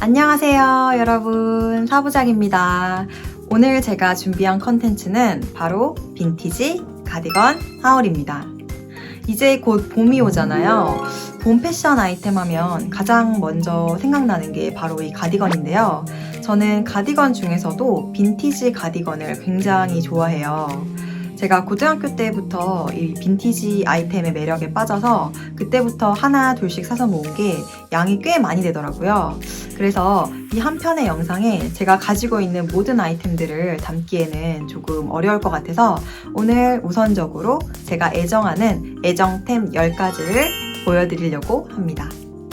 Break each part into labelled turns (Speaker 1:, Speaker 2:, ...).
Speaker 1: 안녕하세요, 여러분. 사부작입니다. 오늘 제가 준비한 컨텐츠는 바로 빈티지 가디건 하울입니다. 이제 곧 봄이 오잖아요. 봄 패션 아이템 하면 가장 먼저 생각나는 게 바로 이 가디건인데요. 저는 가디건 중에서도 빈티지 가디건을 굉장히 좋아해요. 제가 고등학교 때부터 이 빈티지 아이템의 매력에 빠져서 그때부터 하나 둘씩 사서 모은 게 양이 꽤 많이 되더라고요. 그래서 이 한 편의 영상에 제가 가지고 있는 모든 아이템들을 담기에는 조금 어려울 것 같아서 오늘 우선적으로 제가 애정하는 애정템 10가지를 보여드리려고 합니다.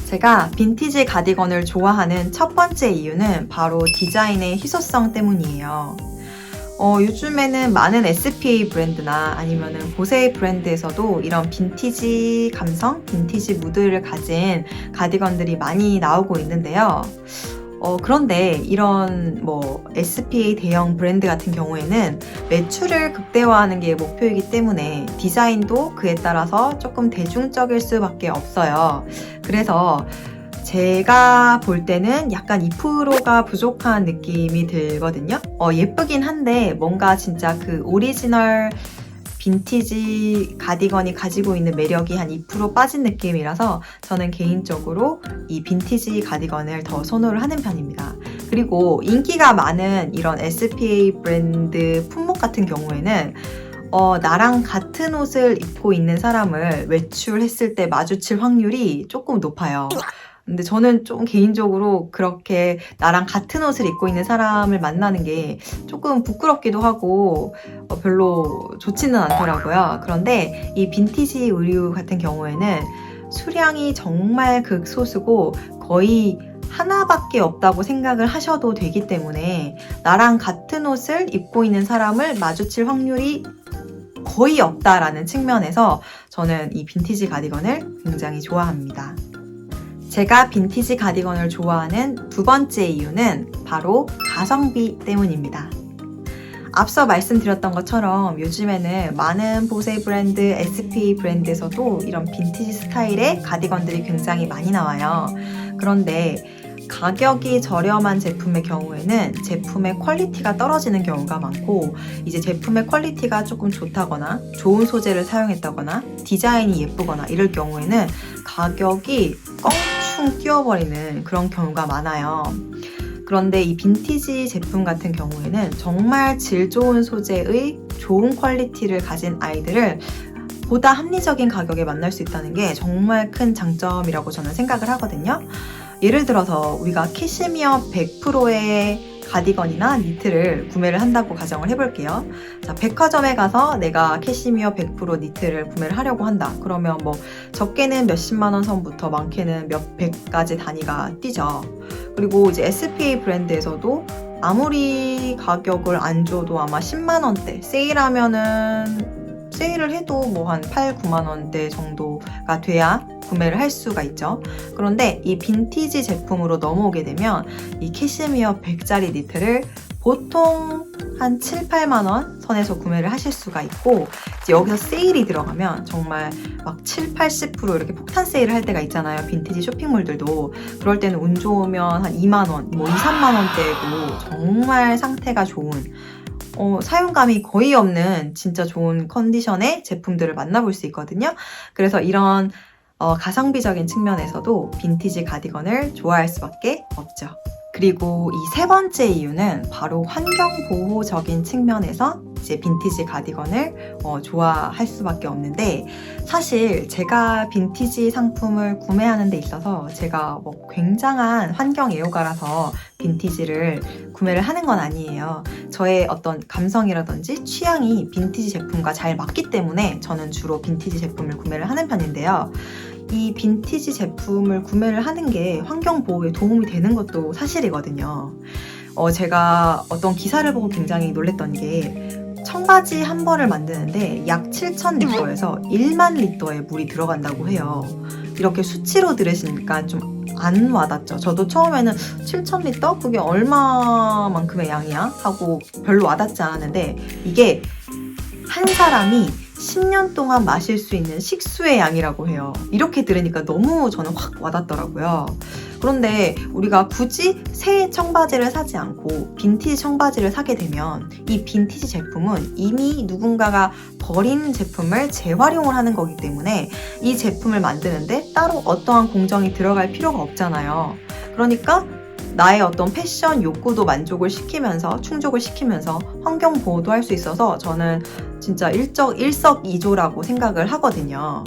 Speaker 1: 제가 빈티지 가디건을 좋아하는 첫 번째 이유는 바로 디자인의 희소성 때문이에요. 어, 요즘에는 많은 SPA 브랜드나 아니면은 보세 브랜드에서도 이런 빈티지 감성, 빈티지 무드를 가진 가디건들이 많이 나오고 있는데요. 어, 그런데 이런 뭐 SPA 대형 브랜드 같은 경우에는 매출을 극대화하는 게 목표이기 때문에 디자인도 그에 따라서 조금 대중적일 수밖에 없어요. 그래서 제가 볼 때는 약간 2%가 부족한 느낌이 들거든요. 어, 예쁘긴 한데 뭔가 진짜 그 오리지널 빈티지 가디건이 가지고 있는 매력이 한 2% 빠진 느낌이라서 저는 개인적으로 이 빈티지 가디건을 더 선호를 하는 편입니다. 그리고 인기가 많은 이런 SPA 브랜드 품목 같은 경우에는 어, 나랑 같은 옷을 입고 있는 사람을 외출했을 때 마주칠 확률이 조금 높아요. 근데 저는 좀 개인적으로 그렇게 나랑 같은 옷을 입고 있는 사람을 만나는 게 조금 부끄럽기도 하고 어, 별로 좋지는 않더라고요. 그런데 이 빈티지 의류 같은 경우에는 수량이 정말 극소수고 거의 하나밖에 없다고 생각을 하셔도 되기 때문에 나랑 같은 옷을 입고 있는 사람을 마주칠 확률이 거의 없다라는 측면에서 저는 이 빈티지 가디건을 굉장히 좋아합니다. 제가 빈티지 가디건을 좋아하는 두 번째 이유는 바로 가성비 때문입니다. 앞서 말씀드렸던 것처럼 요즘에는 많은 보세 브랜드, SPA 브랜드에서도 이런 빈티지 스타일의 가디건들이 굉장히 많이 나와요. 그런데 가격이 저렴한 제품의 경우에는 제품의 퀄리티가 떨어지는 경우가 많고 이제 제품의 퀄리티가 조금 좋다거나 좋은 소재를 사용했다거나 디자인이 예쁘거나 이럴 경우에는 가격이 껑 충 뛰어버리는 그런 경우가 많아요. 그런데 이 빈티지 제품 같은 경우에는 정말 질 좋은 소재의 좋은 퀄리티를 가진 아이들을 보다 합리적인 가격에 만날 수 있다는 게 정말 큰 장점이라고 저는 생각을 하거든요. 예를 들어서 우리가 캐시미어 100%의 가디건이나 니트를 구매를 한다고 가정을 해볼게요. 자, 백화점에 가서 내가 캐시미어 100% 니트를 구매를 하려고 한다. 그러면 뭐 적게는 몇십만 원 선부터 많게는 몇 백까지 단위가 뛰죠. 그리고 이제 SPA 브랜드에서도 아무리 가격을 안 줘도 아마 10만 원대 세일하면은 세일을 해도 뭐 한 8, 9만 원대 정도가 돼야 구매를 할 수가 있죠. 그런데 이 빈티지 제품으로 넘어오게 되면 이 캐시미어 100짜리 니트를 보통 한 7, 8만 원 선에서 구매를 하실 수가 있고 이제 여기서 세일이 들어가면 정말 막 7, 80% 이렇게 폭탄 세일을 할 때가 있잖아요. 빈티지 쇼핑몰들도 그럴 때는 운 좋으면 한 2만 원, 뭐 2, 3만 원대고 정말 상태가 좋은 어, 사용감이 거의 없는 진짜 좋은 컨디션의 제품들을 만나볼 수 있거든요. 그래서 이런 어, 가성비적인 측면에서도 빈티지 가디건을 좋아할 수밖에 없죠. 그리고 이 세 번째 이유는 바로 환경보호적인 측면에서 이제 빈티지 가디건을 어, 좋아할 수밖에 없는데 사실 제가 빈티지 상품을 구매하는 데 있어서 제가 뭐 굉장한 환경 애호가라서 빈티지를 구매를 하는 건 아니에요. 저의 어떤 감성이라든지 취향이 빈티지 제품과 잘 맞기 때문에 저는 주로 빈티지 제품을 구매를 하는 편인데요. 이 빈티지 제품을 구매를 하는 게 환경 보호에 도움이 되는 것도 사실이거든요. 어, 제가 어떤 기사를 보고 굉장히 놀랬던 게 청바지 한 벌을 만드는데 약 7,000리터에서 1만 리터의 물이 들어간다고 해요. 이렇게 수치로 들으시니까 좀 안 와닿죠. 저도 처음에는 7,000리터? 그게 얼마만큼의 양이야? 하고 별로 와닿지 않았는데 이게 한 사람이 10년 동안 마실 수 있는 식수의 양이라고 해요. 이렇게 들으니까 너무 저는 확 와닿더라고요. 그런데 우리가 굳이 새 청바지를 사지 않고 빈티지 청바지를 사게 되면 이 빈티지 제품은 이미 누군가가 버린 제품을 재활용을 하는 거기 때문에 이 제품을 만드는데 따로 어떠한 공정이 들어갈 필요가 없잖아요. 그러니까 나의 어떤 패션 욕구도 만족을 시키면서 충족을 시키면서 환경 보호도 할 수 있어서 저는 진짜 일적 일석이조라고 생각을 하거든요.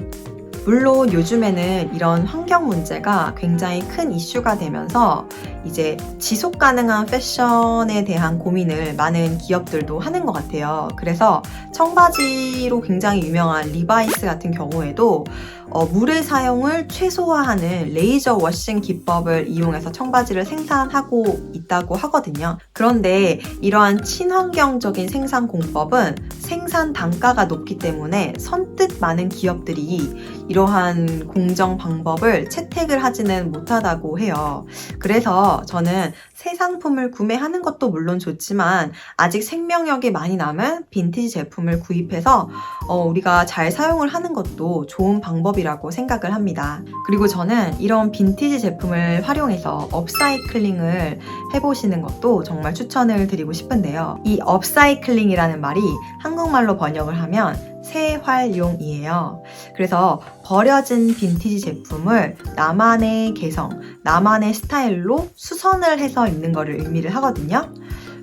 Speaker 1: 물론 요즘에는 이런 환경 문제가 굉장히 큰 이슈가 되면서 이제 지속 가능한 패션에 대한 고민을 많은 기업들도 하는 것 같아요. 그래서 청바지로 굉장히 유명한 리바이스 같은 경우에도 어, 물의 사용을 최소화하는 레이저 워싱 기법을 이용해서 청바지를 생산하고 있다고 하거든요. 그런데 이러한 친환경적인 생산 공법은 생산 단가가 높기 때문에 선뜻 많은 기업들이 이러한 공정 방법을 채택을 하지는 못하다고 해요. 그래서 저는 새 상품을 구매하는 것도 물론 좋지만 아직 생명력이 많이 남은 빈티지 제품을 구입해서 어, 우리가 잘 사용을 하는 것도 좋은 방법이라고 생각을 합니다. 그리고 저는 이런 빈티지 제품을 활용해서 업사이클링을 해보시는 것도 정말 추천을 드리고 싶은데요. 이 업사이클링이라는 말이 한국말로 번역을 하면 재활용이에요. 그래서 버려진 빈티지 제품을 나만의 개성, 나만의 스타일로 수선을 해서 입는 거를 의미를 하거든요.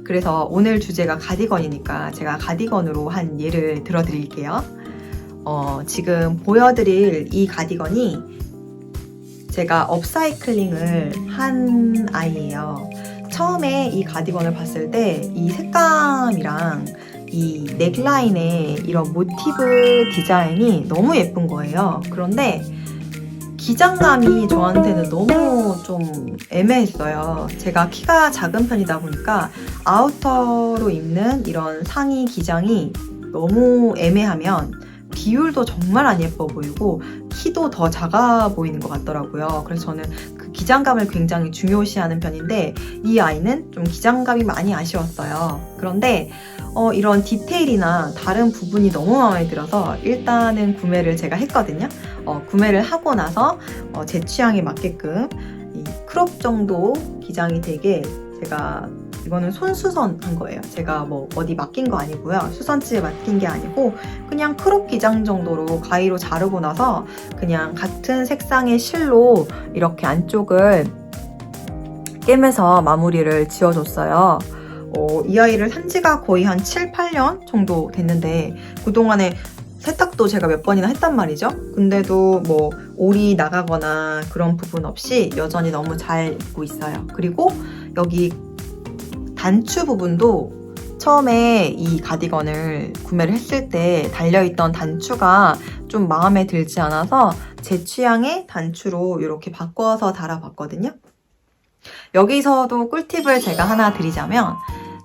Speaker 1: 그래서 오늘 주제가 가디건이니까 제가 가디건으로 한 예를 들어드릴게요. 어, 지금 보여드릴 이 가디건이 제가 업사이클링을 한 아이예요. 처음에 이 가디건을 봤을 때 이 색감이랑 이 넥라인의 이런 모티브 디자인이 너무 예쁜 거예요. 그런데 기장감이 저한테는 너무 좀 애매했어요. 제가 키가 작은 편이다 보니까 아우터로 입는 이런 상의 기장이 너무 애매하면 비율도 정말 안 예뻐 보이고 키도 더 작아 보이는 것 같더라고요. 그래서 저는 그 기장감을 굉장히 중요시하는 편인데 이 아이는 좀 기장감이 많이 아쉬웠어요. 그런데 어, 이런 디테일이나 다른 부분이 너무 마음에 들어서 일단은 구매를 제가 했거든요. 어, 구매를 하고 나서 어, 제 취향에 맞게끔 이 크롭 정도 기장이 되게 제가 이거는 손수선 한 거예요. 제가 뭐 어디 맡긴 거 아니고요. 수선지에 맡긴 게 아니고 그냥 크롭 기장 정도로 가위로 자르고 나서 그냥 같은 색상의 실로 이렇게 안쪽을 깨매서 마무리를 지어줬어요. 어, 이 아이를 산 지가 거의 한 7, 8년 정도 됐는데 그동안에 세탁도 제가 몇 번이나 했단 말이죠. 근데도 뭐 올이 나가거나 그런 부분 없이 여전히 너무 잘 입고 있어요. 그리고 여기 단추 부분도 처음에 이 가디건을 구매를 했을 때 달려있던 단추가 좀 마음에 들지 않아서 제 취향의 단추로 이렇게 바꿔서 달아봤거든요. 여기서도 꿀팁을 제가 하나 드리자면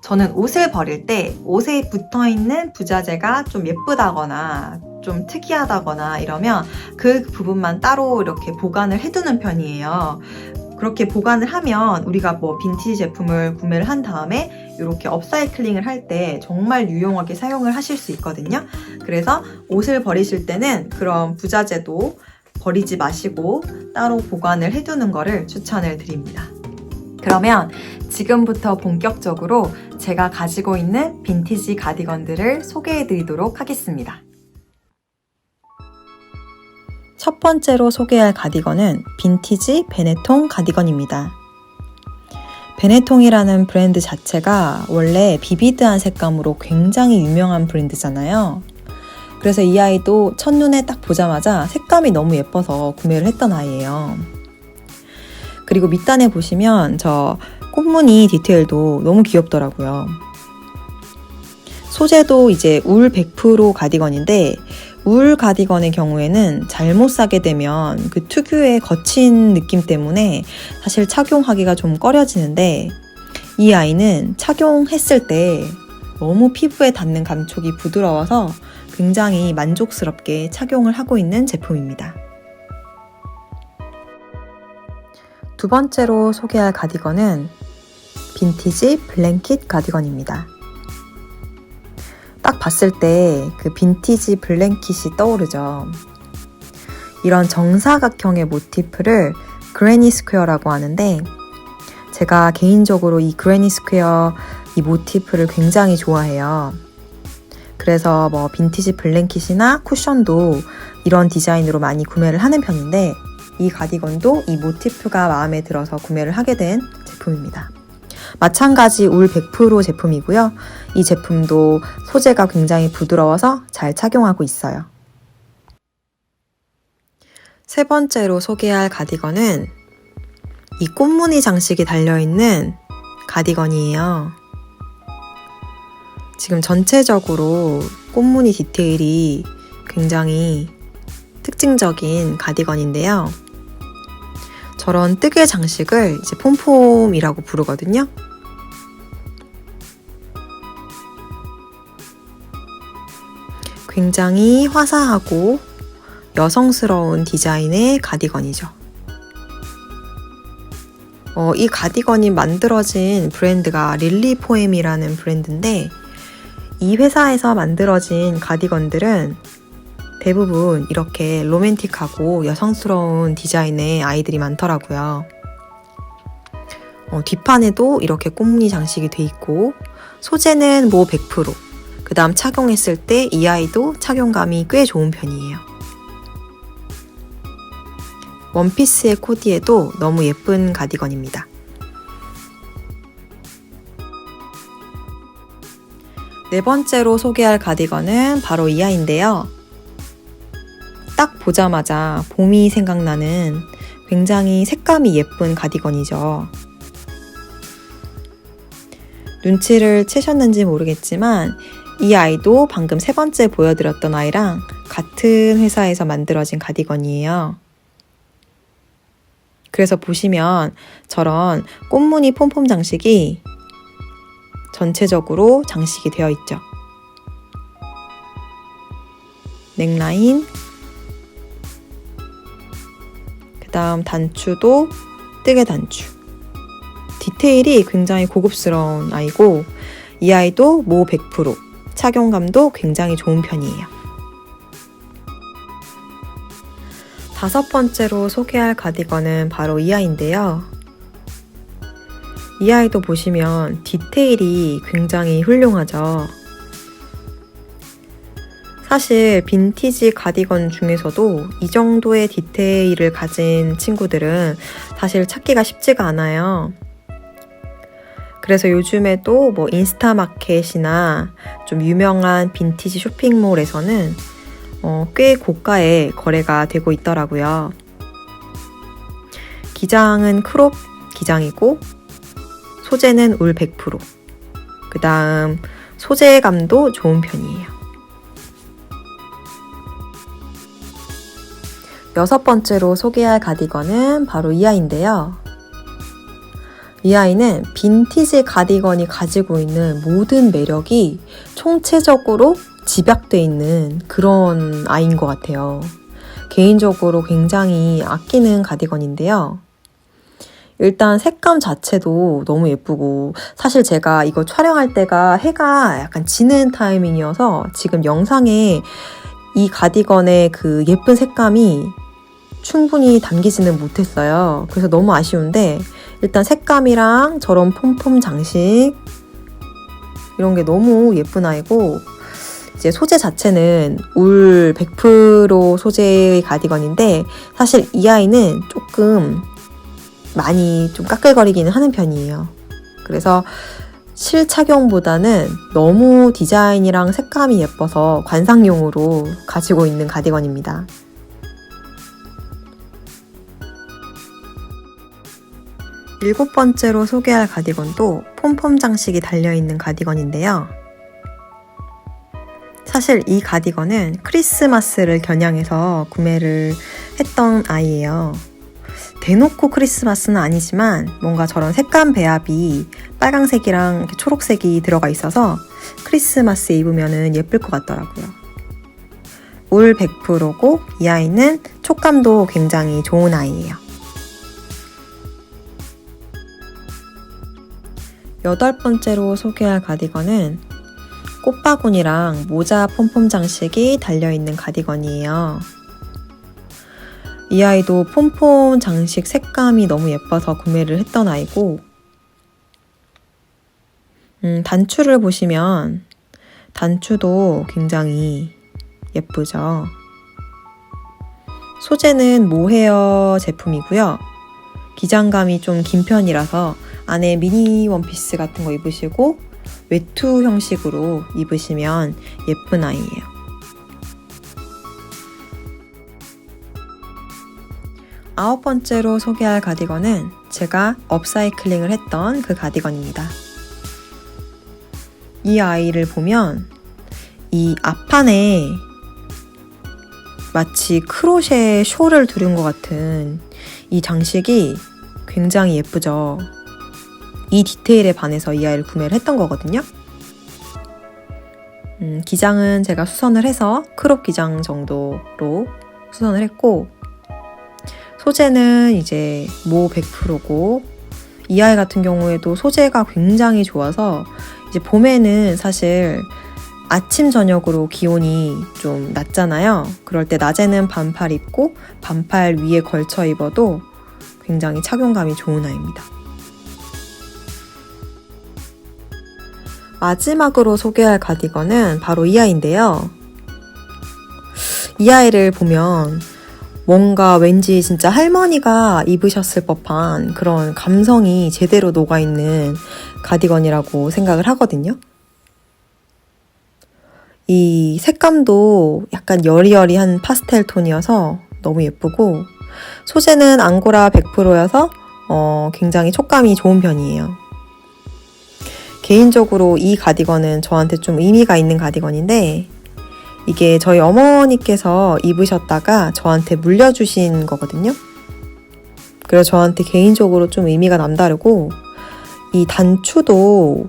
Speaker 1: 저는 옷을 버릴 때 옷에 붙어 있는 부자재가 좀 예쁘다거나 좀 특이하다거나 이러면 그 부분만 따로 이렇게 보관을 해두는 편이에요. 그렇게 보관을 하면 우리가 뭐 빈티지 제품을 구매를 한 다음에 이렇게 업사이클링을 할 때 정말 유용하게 사용을 하실 수 있거든요. 그래서 옷을 버리실 때는 그런 부자재도 버리지 마시고 따로 보관을 해두는 거를 추천을 드립니다. 그러면 지금부터 본격적으로 제가 가지고 있는 빈티지 가디건들을 소개해 드리도록 하겠습니다. 첫 번째로 소개할 가디건은 빈티지 베네통 가디건입니다. 베네통이라는 브랜드 자체가 원래 비비드한 색감으로 굉장히 유명한 브랜드잖아요. 그래서 이 아이도 첫눈에 딱 보자마자 색감이 너무 예뻐서 구매를 했던 아이예요. 그리고 밑단에 보시면 저 꽃무늬 디테일도 너무 귀엽더라고요. 소재도 이제 울 100% 가디건인데 울 가디건의 경우에는 잘못 사게 되면 그 특유의 거친 느낌 때문에 사실 착용하기가 좀 꺼려지는데 이 아이는 착용했을 때 너무 피부에 닿는 감촉이 부드러워서 굉장히 만족스럽게 착용을 하고 있는 제품입니다. 두 번째로 소개할 가디건은 빈티지 블랭킷 가디건입니다. 딱 봤을 때 그 빈티지 블랭킷이 떠오르죠. 이런 정사각형의 모티프를 그레니 스퀘어라고 하는데 제가 개인적으로 이 그레니 스퀘어 이 모티프를 굉장히 좋아해요. 그래서 뭐 빈티지 블랭킷이나 쿠션도 이런 디자인으로 많이 구매를 하는 편인데 이 가디건도 이 모티프가 마음에 들어서 구매를 하게 된 제품입니다. 마찬가지 울 100% 제품이고요. 이 제품도 소재가 굉장히 부드러워서 잘 착용하고 있어요. 세 번째로 소개할 가디건은 이 꽃무늬 장식이 달려있는 가디건이에요. 지금 전체적으로 꽃무늬 디테일이 굉장히 특징적인 가디건인데요. 저런 뜨개 장식을 이제 폼폼이라고 부르거든요. 굉장히 화사하고 여성스러운 디자인의 가디건이죠. 어, 이 가디건이 만들어진 브랜드가 릴리 포엠이라는 브랜드인데 이 회사에서 만들어진 가디건들은 대부분 이렇게 로맨틱하고 여성스러운 디자인의 아이들이 많더라고요. 어, 뒷판에도 이렇게 꽃무늬 장식이 돼 있고 소재는 뭐 100%. 그 다음 착용했을 때 이 아이도 착용감이 꽤 좋은 편이에요. 원피스의 코디에도 너무 예쁜 가디건입니다. 네 번째로 소개할 가디건은 바로 이 아이인데요. 딱 보자마자 봄이 생각나는 굉장히 색감이 예쁜 가디건이죠. 눈치를 채셨는지 모르겠지만 이 아이도 방금 세 번째 보여드렸던 아이랑 같은 회사에서 만들어진 가디건이에요. 그래서 보시면 저런 꽃무늬 폼폼 장식이 전체적으로 장식이 되어 있죠. 넥라인, 다음 단추도 뜨개 단추. 디테일이 굉장히 고급스러운 아이고, 이 아이도 모 100%, 착용감도 굉장히 좋은 편이에요. 다섯 번째로 소개할 가디건은 바로 이 아이인데요. 이 아이도 보시면 디테일이 굉장히 훌륭하죠. 사실 빈티지 가디건 중에서도 이 정도의 디테일을 가진 친구들은 사실 찾기가 쉽지가 않아요. 그래서 요즘에도 뭐 인스타 마켓이나 좀 유명한 빈티지 쇼핑몰에서는 어, 꽤 고가의 거래가 되고 있더라고요. 기장은 크롭 기장이고 소재는 울 100%. 그 다음 소재감도 좋은 편이에요. 여섯 번째로 소개할 가디건은 바로 이 아이인데요. 이 아이는 빈티지 가디건이 가지고 있는 모든 매력이 총체적으로 집약돼 있는 그런 아이인 것 같아요. 개인적으로 굉장히 아끼는 가디건인데요. 일단 색감 자체도 너무 예쁘고 사실 제가 이거 촬영할 때가 해가 약간 지는 타이밍이어서 지금 영상에 이 가디건의 그 예쁜 색감이 충분히 담기지는 못했어요. 그래서 너무 아쉬운데 일단 색감이랑 저런 폼폼 장식 이런 게 너무 예쁜 아이고 이제 소재 자체는 울 100% 소재의 가디건인데 사실 이 아이는 조금 많이 좀 까끌거리기는 하는 편이에요. 그래서 실착용보다는 너무 디자인이랑 색감이 예뻐서 관상용으로 가지고 있는 가디건입니다. 일곱 번째로 소개할 가디건도 폼폼 장식이 달려있는 가디건인데요. 사실 이 가디건은 크리스마스를 겨냥해서 구매를 했던 아이예요. 대놓고 크리스마스는 아니지만 뭔가 저런 색감 배합이 빨강색이랑 초록색이 들어가 있어서 크리스마스에 입으면 예쁠 것 같더라고요. 울 100%고 이 아이는 촉감도 굉장히 좋은 아이예요. 여덟 번째로 소개할 가디건은 꽃바구니랑 모자 폼폼 장식이 달려있는 가디건이에요. 이 아이도 폼폼 장식 색감이 너무 예뻐서 구매를 했던 아이고, 음, 단추를 보시면 단추도 굉장히 예쁘죠. 소재는 모헤어 제품이고요. 기장감이 좀 긴 편이라서 안에 미니 원피스 같은 거 입으시고 외투 형식으로 입으시면 예쁜 아이예요. 아홉 번째로 소개할 가디건은 제가 업사이클링을 했던 그 가디건입니다. 이 아이를 보면 이 앞판에 마치 크로셰 쇼를 두른 것 같은 이 장식이 굉장히 예쁘죠. 이 디테일에 반해서 이 아이를 구매를 했던 거거든요. 음, 기장은 제가 수선을 해서 크롭 기장 정도로 수선을 했고, 소재는 이제 모 100%고, 이 아이 같은 경우에도 소재가 굉장히 좋아서, 이제 봄에는 사실 아침, 저녁으로 기온이 좀 낮잖아요. 그럴 때 낮에는 반팔 입고, 반팔 위에 걸쳐 입어도 굉장히 착용감이 좋은 아이입니다. 마지막으로 소개할 가디건은 바로 이 아이인데요. 이 아이를 보면 뭔가 왠지 진짜 할머니가 입으셨을 법한 그런 감성이 제대로 녹아있는 가디건이라고 생각을 하거든요. 이 색감도 약간 여리여리한 파스텔 톤이어서 너무 예쁘고 소재는 앙고라 100%여서 어, 굉장히 촉감이 좋은 편이에요. 개인적으로 이 가디건은 저한테 좀 의미가 있는 가디건인데 이게 저희 어머니께서 입으셨다가 저한테 물려주신 거거든요. 그래서 저한테 개인적으로 좀 의미가 남다르고 이 단추도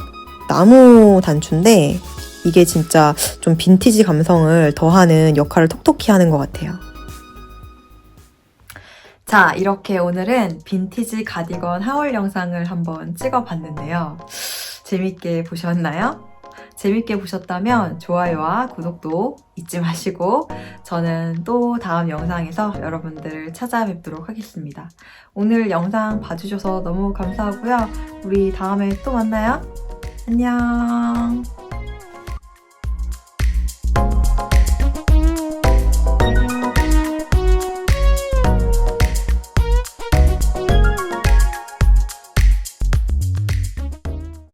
Speaker 1: 나무 단추인데 이게 진짜 좀 빈티지 감성을 더하는 역할을 톡톡히 하는 것 같아요. 자, 이렇게 오늘은 빈티지 가디건 하울 영상을 한번 찍어봤는데요. 재밌게 보셨나요? 재밌게 보셨다면 좋아요와 구독도 잊지 마시고 저는 또 다음 영상에서 여러분들을 찾아뵙도록 하겠습니다. 오늘 영상 봐주셔서 너무 감사하고요. 우리 다음에 또 만나요. 안녕.